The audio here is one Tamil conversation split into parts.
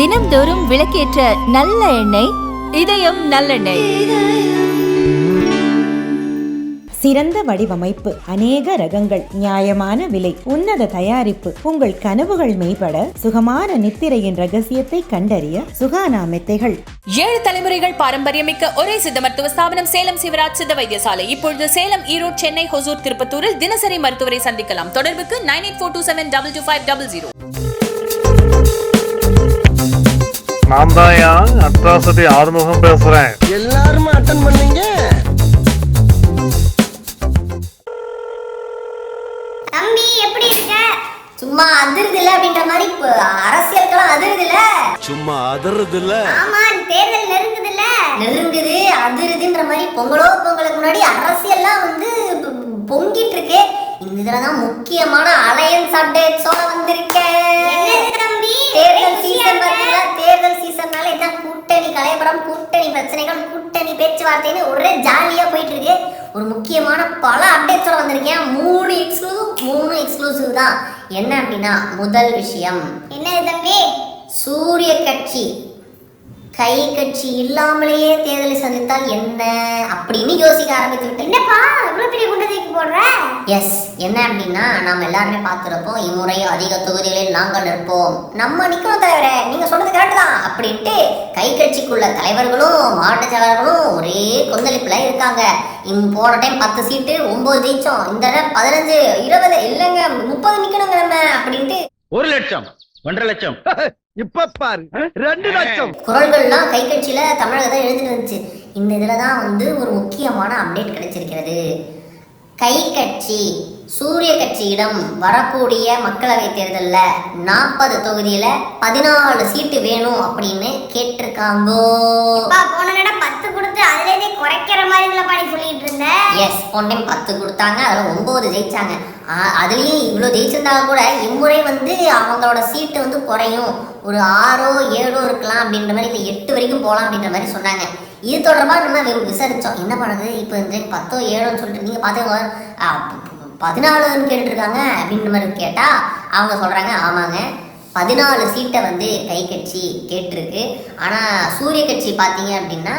தினம்தோறும் விளக்கேற்ற நல்ல எண்ணெய் இதயம் நல்லெண்ணெய். சிறந்த வடிவமைப்பு அநேக ரகங்கள் நியாயமான விலை உன்னத தயாரிப்பு. உங்கள் கனவுகள் மேம்பட சுகமான நித்திரையின் ரகசியத்தை கண்டறிய சுகானா மெத்தைகள். ஏழு தலைமுறைகள் பாரம்பரியமிக்க ஒரே சித்த மருத்துவ ஸ்தாபனம் சேலம் சிவராஜ் சித்த வைத்தியசாலை. இப்பொழுது சேலம் ஈரோடு சென்னை ஹொசூர் திருப்பத்தூரில் தினசரி மருத்துவரை சந்திக்கலாம். தொடர்புக்கு nine eight four two seven double two five double zero. நான் தான் அட்ராசிட்டி ஆறுமுகம் பேசுறேன். எல்லாரும் அட்டன் பண்ணீங்க தம்பி எப்படி இருக்க? சும்மா அதிருதுல அப்படின்ற மாதிரி இப்ப அரசியலுக்கெல்லாம் அதிருதுல? சும்மா அதறது இல்ல ஆமா தேர்தல் நெருங்குதுல. நெருங்குது அதிருதுன்ற மாதிரி பொங்கலோ பொங்கலுக்கு முன்னாடி அரசியல்லாம் வந்து பொங்கிட்டு இருக்கு இந்த இதுலதான் முக்கியமான அலையன்ஸ் அப்டேட்ஸோட வந்திருக்கேன் தம்பி? தேர்தல் சீசன் சீசன்னால என்ன? கூட்டணி கலைபுரம் கூட்டணி பிரச்சனைகள் கூட்டணி பேச்சுவார்த்தைன்னு ஒரே ஜாலியா போயிட்டு இருக்கு ஒரு முக்கியமான பல அப்டேட்ஸோட வந்திருக்கேன். மூணு எக்ஸ்க்ளூசிவ் மூணு எக்ஸ்க்ளூசிவ் தான். என்ன அப்படின்னா முதல் விஷயம். என்ன தம்பி? சூரிய கட்சி. கை கட்சி இல்லாமலேயே தேர்தலை சந்தித்தால் என்ன அப்படின்னு யோசிக்க ஆரம்பித்து விட்டேன் என்னப்பா இவ்வளோ பெரிய குண்டதைக்கு போடுற? எஸ் என்ன அப்படின்னா நாம் எல்லாருமே பார்த்துருப்போம் இம்முறை அதிக தொகுதிகளில் நாங்கள் நிற்போம். நம்ம நிக்கிறோம் தலைவரே நீங்க சொன்னது கரெக்ட் தான் அப்படின்ட்டு கை கட்சிக்குள்ள தலைவர்களும் மாவட்ட செயலாளர்களும் ஒரே கொந்தளிப்புல இருக்காங்க. இம் போன டைம் பத்து சீட்டு ஒன்பது ஜெயிச்சோம். இந்த தடவை பதினஞ்சு இருபது இல்லைங்க முப்பது நிக்கணுங்க நம்ம அப்படின்ட்டு ஒரு லட்சம். ஒன்றரை லட்சம். இப்ப பாரு. ரெண்டு லட்சம். குரல்கள்லாம் கை கட்சியில தமிழகத்தை எழுதிட்டு இருந்துச்சு. இந்த இதுல தான் வந்து ஒரு முக்கியமான அப்டேட் கிடைச்சிருக்கிறது. கை கட்சி சூரிய கட்சியிடம் வரக்கூடிய மக்களவை தேர்தல்ல நாற்பது தொகுதியில பதினாலு சீட்டு வேணும் அப்படின்னு கேட்டிருக்காங்கோ. போன பத்து கொடுத்து அதுல இருந்தே குறைக்கிற மாதிரி இதுல பாடி சொல்லிட்டு இருந்த எஸ் போன டைம் பத்து கொடுத்தாங்க அதில் ஒம்பது ஜெயிச்சாங்க. அதுலேயும் இவ்வளோ ஜெயிச்சிருந்தாங்க கூட இம்முறை வந்து அவங்களோட சீட்டு வந்து குறையும். ஒரு ஆறோ ஏழோ இருக்கலாம் அப்படின்ற மாதிரி இல்லை எட்டு வரைக்கும் போகலாம் அப்படின்ற மாதிரி சொன்னாங்க. இது தொடர்பாக நம்ம விசாரித்தோம் என்ன பண்ணுறது இப்போ இந்த பத்தோ ஏழோன்னு சொல்லிட்டு நீங்கள் பார்த்துக்கோங்க பதினாலுன்னு கேட்டுருக்காங்க அப்படின்ற மாதிரி கேட்டால் அவங்க சொல்கிறாங்க ஆமாங்க. பதினாலு சீட்டை வந்து கை கட்சி கேட்டிருக்கு. ஆனால் சூரிய கட்சி பார்த்தீங்க அப்படின்னா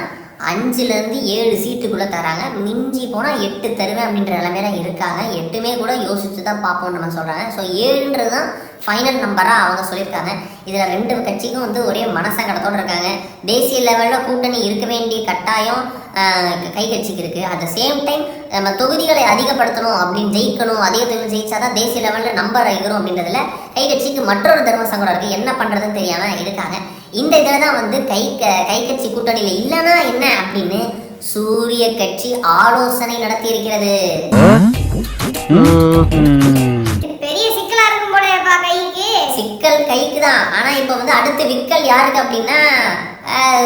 அஞ்சுலேருந்து ஏழு சீட்டுக்குள்ளே தராங்க. மிஞ்சி போனால் எட்டு தருவேன் அப்படின்ற நிலைமையில இருக்காங்க. எட்டுமே கூட யோசித்து தான் பார்ப்போம்னு நம்ம சொல்கிறாங்க ஸோ ஏழுன்றது தான் ஃபைனல் நம்பராக அவங்க சொல்லியிருக்காங்க. இதில் ரெண்டு கட்சிக்கும் வந்து ஒரே மனசங்கடத்தோடு இருக்காங்க. தேசிய லெவலில் கூட்டணி இருக்க வேண்டிய கட்டாயம் கை கட்சிக்கு இருக்குது அட் த சேம் டைம் நம்ம தொகுதிகளை அதிகப்படுத்தணும் அப்படின்னு ஜெயிக்கணும் அதிக தொகுதி ஜெயிச்சாதான் தேசிய லெவலில் நம்பர் ஆகிரும் அப்படின்றதுல கை கட்சிக்கு மற்றொரு தர்ம சங்கடம் இருக்குது என்ன பண்ணுறதுன்னு தெரியாமல் இருக்காங்க. இந்த இதில் தான் வந்து கை க- கை கட்சி கூட்டணியில் இல்லைன்னா என்ன அப்படின்னு சூரிய கட்சி ஆலோசனை நடத்தி இருக்கிறது பெரிய சிக்கலா இருக்கும் போலப்பா கைக்கு. சிக்கல் கைக்கு தான் ஆனால் இப்போ வந்து அடுத்த விக்கல் யாருக்கு அப்படின்னா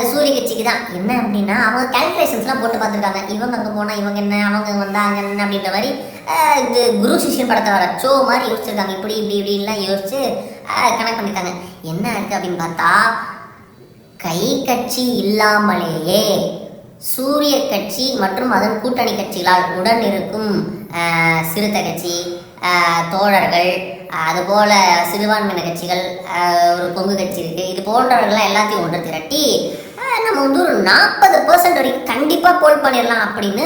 சூரிய கட்சிக்கு தான் என்ன அப்படின்னா அவங்க கால்குலேஷன்ஸ்லாம் போட்டு பார்த்துருக்காங்க. இவங்க அங்கே போனால் இவங்க என்ன அவங்க வந்தாங்க என்ன அப்படின்ற மாதிரி இது குரு சிஷ்யன் படத்தை வர ஷோ மாதிரி யோசிச்சிருக்காங்க. இப்படி இப்படி இப்படின்லாம் யோசிச்சு கனெக்ட் பண்ணியிருக்காங்க என்ன இருக்குது அப்படின்னு பார்த்தா கை கட்சி இல்லாமலேயே சூரிய கட்சி மற்றும் அதன் கூட்டணி கட்சிகளால் உடன் இருக்கும் சிறுத்தை கட்சி தோழர்கள் அதுபோல சிறுபான்மையின கட்சிகள் ஒரு கொங்கு கட்சி இருக்கு. இது போன்றவர்கள்லாம் எல்லாத்தையும் ஒன்று திரட்டி நம்ம வந்து ஒரு நாற்பது பர்சன்ட் வரைக்கும் கண்டிப்பாக போல் பண்ணிடலாம் அப்படின்னு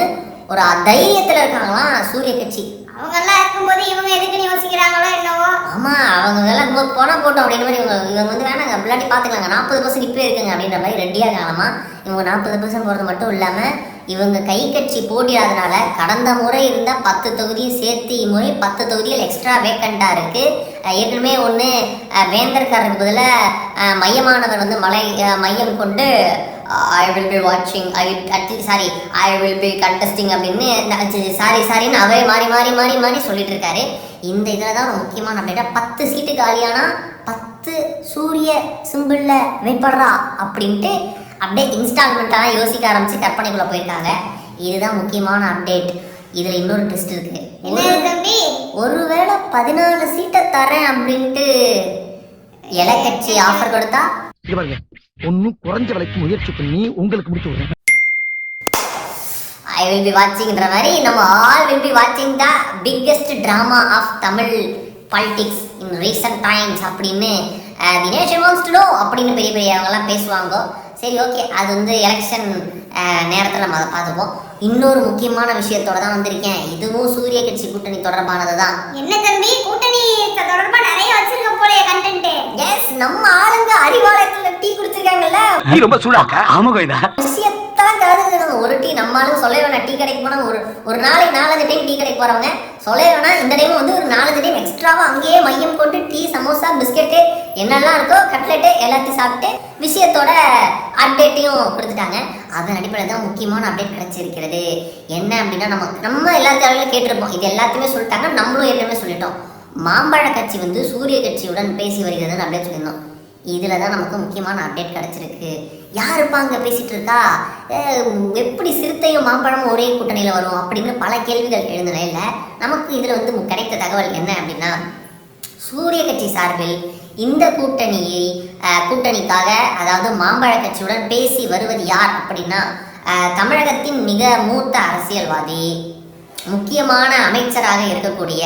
ஒரு தைரியத்தில் இருக்காங்களாம் சூரிய கட்சி. அவங்கெல்லாம் இருக்கும்போது இவங்க எதுக்கு அம்மா அவங்க வேலை ரொம்ப பணம் போட்டோம் அப்படின்ற மாதிரி இவங்க இவங்க வந்து வேணாங்க. பிள்ளாட்டி பார்த்துக்கலாங்க நாற்பது பர்சன்ட் இப்போ இருக்குங்க அப்படின்ற மாதிரி ரெடியாக இருக்காங்களாமா இவங்க நாற்பது பர்சன்ட் போகிறது மட்டும் இல்லாமல் இவங்க கை கட்சி போட்டியாதனால கடந்த முறை இருந்த பத்து தொகுதியும் சேர்த்து இம்முறை பத்து தொகுதிகள் எக்ஸ்ட்ரா வேக்கண்டாக இருக்குது ஏற்கனவே ஒன்று வேந்தர்காரருக்கு பதிலாக மையமானவர் வந்து மலை மையம் கொண்டு ஐ வில் பி வாட்சிங் I at least sorry I will be contesting அப்படின்னு சாரி சாரின்னு அவரே மாறி மாறி மாறி மாறி சொல்லிட்டு இருக்காரு. இந்த இதில் தான் ஒரு முக்கியமான அப்படின்னா பத்து சீட்டு காலியானா பத்து சூரிய சிம்பிளில் வெயிட்படுறா அப்படின்ட்டு அப்படியே இன்ஸ்டால்மெண்ட்டாக யோசிக்க ஆரம்பிச்சு கற்பனைக்குள்ளே போயிருக்காங்க. இதுதான் முக்கியமான அப்டேட் இதில் இன்னொரு ட்விஸ்ட் இருக்கு. என்ன தம்பி? ஒருவேளை பதினாலு சீட்டை தரேன் அப்படின்ட்டு இலை கட்சி ஆஃபர் கொடுத்தா? இங்க பாருங்க. ஒன்னும் குறைஞ்ச விலைக்கு முயற்சி பண்ணி உங்களுக்கு முடிச்சு விடுறேன். ஐ வில் பி வாட்சிங்ன்ற மாதிரி நம்ம ஆல் வில் பி வாட்சிங் the biggest drama of Tamil politics in recent times அப்படின்னு தினேஷ் வாண்ட்ஸ் டு நோ அப்படின்னு பெரிய பெரிய அவங்கெல்லாம் பேசுவாங்க. சரி ஓகே அது வந்து எலெக்ஷன் நேரத்தில் நம்ம அதை பார்த்துப்போம். இன்னொரு முக்கியமான விஷயத்தோட தான் வந்திருக்கேன். இதுவும் சூரிய கட்சி கூட்டணி தொடர்பானது தான் என்ன தம்பி? கூட்டணி தொடர்பா நிறைய வச்சிருக்க போலயே கண்டென்ட் எஸ் நம்ம ஆளுங்க அறிவாலயத்தில் டீ குடிச்சிருக்காங்கல்ல? நீ ரொம்ப சூடாக்கா? ஆமாங்க இதா. விஷயத்தான் கலந்துக்கிறாங்க ஒரு டீ நம்மளும் சொல்ல வேணாம் டீ கடைக்கு போனால் ஒரு ஒரு நாளைக்கு நாலஞ்சு டைம் டீ கடைக்கு போகிறவங்க சொல்ல வேணாம் இந்த டைம் வந்து ஒரு நாலஞ்சு டைம் எக்ஸ்ட்ராவாக அங்கேயே மையம் கொண்டு டீ சமோசா பிஸ்கெட்டு என்னெல்லாம் இருக்கோ கட்லெட்டு எல்லாத்தையும் சாப்பிட்டு விஷயத்தோட அப்டேட்டையும் கொடுத்துட்டாங்க. அதன் அடிப்படையில் தான் முக்கியமான அப்டேட் கிடைச்சிருக்கிறது. என்ன அப்படின்னா நம்ம நம்ம எல்லாத்தையும் கேட்டிருப்போம். இது எல்லாத்தையுமே சொல்லிட்டாங்க நம்மளும் ஏற்கனவே சொல்லிட்டோம். மாம்பழ கட்சி வந்து சூரிய கட்சியுடன் பேசி வருகிறதுன்னு அப்டேட் சொல்லியிருந்தோம். இதில் தான் நமக்கு முக்கியமான அப்டேட் கிடச்சிருக்கு. யாருப்பா அங்கே பேசிகிட்டு இருக்கா? எப்படி சிறுத்தையும் மாம்பழமும் ஒரே கூட்டணியில் வரும் அப்படின்னு பல கேள்விகள் எழுந்தன இல்லை நமக்கு இதில் வந்து கிடைத்த தகவல் என்ன அப்படின்னா சூரிய கட்சி சார்பில் இந்த கூட்டணியை கூட்டணிக்காக அதாவது மாம்பழ கட்சியுடன் பேசி வருவது யார் அப்படின்னா தமிழகத்தின் மிக மூத்த அரசியல்வாதி முக்கியமான அமைச்சராக இருக்கக்கூடிய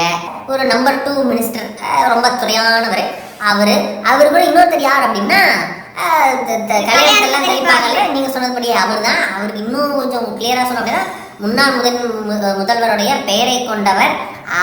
ஒரு நம்பர் டூ மினிஸ்டர் ரொம்ப துறையானவர். அவர் அவர் கூட இன்னொருத்தர் யார் அப்படின்னா கல்யாணத்தெல்லாம் கழிப்பாங்கல்ல நீங்க சொன்னபடியே அவர் தான் அவருக்கு இன்னும் கொஞ்சம் கிளியரா சொன்ன அப்படின்னா முன்னாள் முதல் மு- முதல்வருடைய பெயரை கொண்டவர்.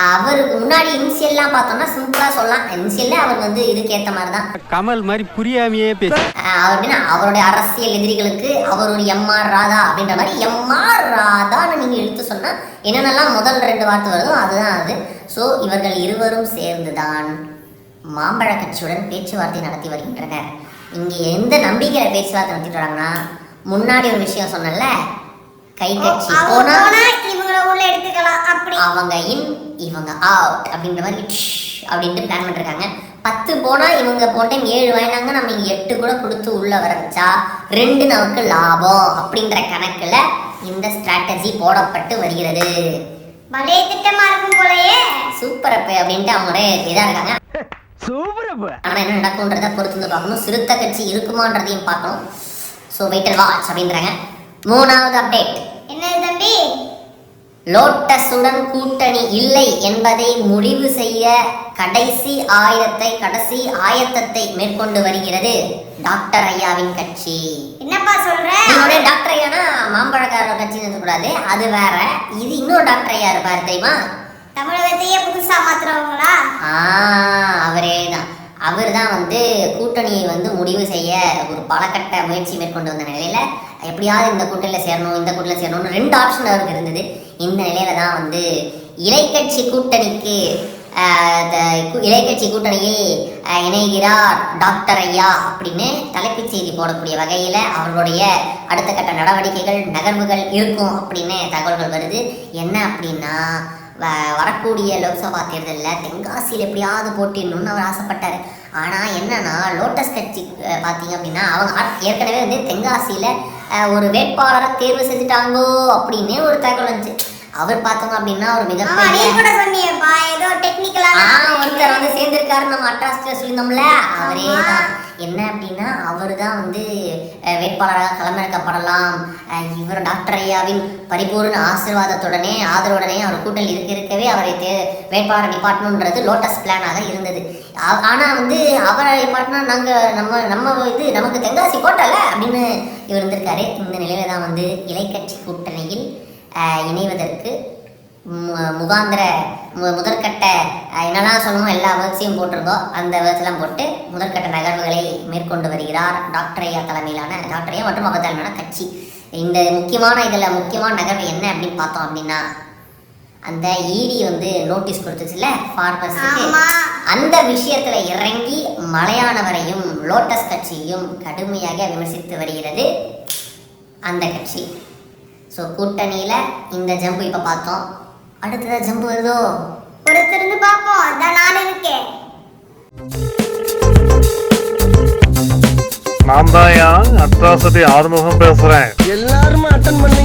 அவருக்கு முன்னாடி இனிஷியல்லாம் பார்த்தோம்னா சிம்பிளா சொல்லலாம். இனிஷியல்ல அவர் வந்து இதுக்கு ஏத்த மாதிரி தான் கமல் மாதிரி புரியாமையே அப்படின்னா அவருடைய அரசியல் எதிரிகளுக்கு அவர் ஒரு எம்ஆர் ராதா அப்படின்ற மாதிரி எம்ஆர் ராதான்னு நீங்க எடுத்து சொன்னா என்னென்னலாம் முதல் ரெண்டு வார்த்தை வருதோ அதுதான் அது. ஸோ இவர்கள் இருவரும் சேர்ந்துதான். மாம்பழ கட்சியுடன் பேச்சுவார்த்தை நடத்தி வருகின்றனர். இங்க எந்த நம்பிக்கையில பேச்சுவார்த்தை நடத்திட்டு வராங்கன்னா முன்னாடி ஒரு விஷயம் சொன்னேன்ல கை கட்சி போனா இவங்கள உள்ள எடுத்துக்கலாம் அப்படி. அவங்க இன் இவங்க அவுட் அப்படின்ற மாதிரி அப்படின்ட்டு பிளான் பண்ணிருக்காங்க. பத்து போனா இவங்க போன டைம் ஏழு வாங்கினாங்க நம்ம இங்க எட்டு கூட கொடுத்து உள்ள வர வச்சா ரெண்டு நமக்கு லாபம் அப்படின்ற கணக்குல இந்த ஸ்ட்ராட்டஜி போடப்பட்டு வருகிறது. பலே திட்டமா இருக்கும் போலயே. சூப்பர் அப்ப அப்படின்ட்டு அவங்க ஒரே இதா சூப்பரப்ப ஆனா என்ன நடக்கும்ன்றத பொறுத்து வந்து பார்க்கணும். சிறுத்தை கட்சி இருக்குமான்றதையும் பார்க்கணும். ஸோ வெயிட்டல் வாட்ச் அப்படின்றாங்க. மூணாவது அப்டேட் என்னது தம்பி? லோட்டஸுடன் கூட்டணி இல்லை என்பதை முடிவு செய்ய கடைசி ஆயத்தை கடைசி ஆயத்தத்தை மேற்கொண்டு வருகிறது டாக்டர் ஐயாவின் கட்சி. என்னப்பா சொல்ற? என்னோட டாக்டர் ஐயானா மாம்பழக்காரர் கட்சின்னு இருக்கக்கூடாது அது வேற. இது இன்னொரு டாக்டர் ஐயா இருப்பாரு தெரியுமா? தமிழகத்தையே புதுசா மாத்துறவங்களா? அவரே தான் அவர் தான் வந்து கூட்டணியை வந்து முடிவு செய்ய ஒரு பலகட்ட முயற்சி மேற்கொண்டு வந்த நிலையில எப்படியாவது இந்த கூட்டணியில் சேரணும் இந்த கூட்டணியில் சேரணும்னு ரெண்டு ஆப்ஷன் அவருக்கு இருந்தது. இந்த நிலையில தான் வந்து இலைக்கட்சி கூட்டணிக்கு இலைக்கட்சி கூட்டணியில் இணைகிறார் டாக்டர் ஐயா அப்படின்னு தலைப்புச் செய்தி போடக்கூடிய வகையில் அவர்களுடைய அடுத்த கட்ட நடவடிக்கைகள் நகர்வுகள் இருக்கும் அப்படின்னு தகவல்கள் வருது. என்ன அப்படின்னா வரக்கூடிய லோக்சபா தேர்தலில் தென்காசியில் எப்படியாவது போட்டிடணும்னு அவர் ஆசைப்பட்டார். ஆனால் என்னன்னா லோட்டஸ் கட்சி பார்த்தீங்க அப்படின்னா அவங்க ஏற்கனவே வந்து தென்காசியில் ஒரு வேட்பாளரை தேர்வு செஞ்சுட்டாங்கோ அப்படின்னு ஒரு தகவல் வந்துச்சு. அவர் பார்த்தோம் அப்படின்னா ஒரு மிகப்பெரிய சேர்ந்திருக்காரு நம்ம அட்ராஸ்டர் சொல்லியிருந்தோம்ல? அவரே தான். என்ன அப்படின்னா அவர் தான் வந்து வேட்பாளராக களமிறக்கப்படலாம். இவர் டாக்டர் ஐயாவின் பரிபூர்ண ஆசீர்வாதத்துடனே ஆதரவுடனே அவர் கூட்டணி இருக்க இருக்கவே அவரை தே வேட்பாளர் நிப்பாட்டணுன்றது லோட்டஸ் பிளானாக இருந்தது. ஆ- ஆனா வந்து அவரை நிப்பாட்டினா நாங்க நம்ம நம்ம இது நமக்கு தென்காசி கோட்டல அப்படின்னு இவர் இருந்திருக்காரு. இந்த நிலையில தான் வந்து இலைக்கட்சி கூட்டணியில் இணைவதற்கு முகாந்திர மு- முதற்கட்ட என்னெல்லாம் சொல்லணுமோ எல்லா வேர்ட்ஸையும் போட்டிருந்தோம். அந்த வேர்ட்ஸ்லாம் போட்டு முதற்கட்ட நகர்வுகளை மேற்கொண்டு வருகிறார் டாக்டர் ஐயா தலைமையிலான டாக்டர் ஐயா மற்றும் அவர் தலைமையிலான கட்சி. இந்த முக்கியமான இதில் முக்கியமான நகர்வு என்ன அப்படின்னு பார்த்தோம் அப்படின்னா அந்த இடி வந்து நோட்டீஸ் கொடுத்துச்சுல ஃபார்மர்ஸுக்கு. அந்த விஷயத்துல இறங்கி மலையானவரையும் லோட்டஸ் கட்சியையும் கடுமையாக விமர்சித்து வருகிறது அந்த கட்சி. ஸோ கூட்டணியில் இந்த ஜம்பு இப்போ பார்த்தோம். அடுத்ததா ஜம்பு வருதோ? பொறுத்திருந்து பாப்போம் அதான் நான் இருக்கேன். நான் தான் அட்ராசிட்டி ஆறுமுகம் பேசுறேன். எல்லாரும் அட்டன் பண்ணி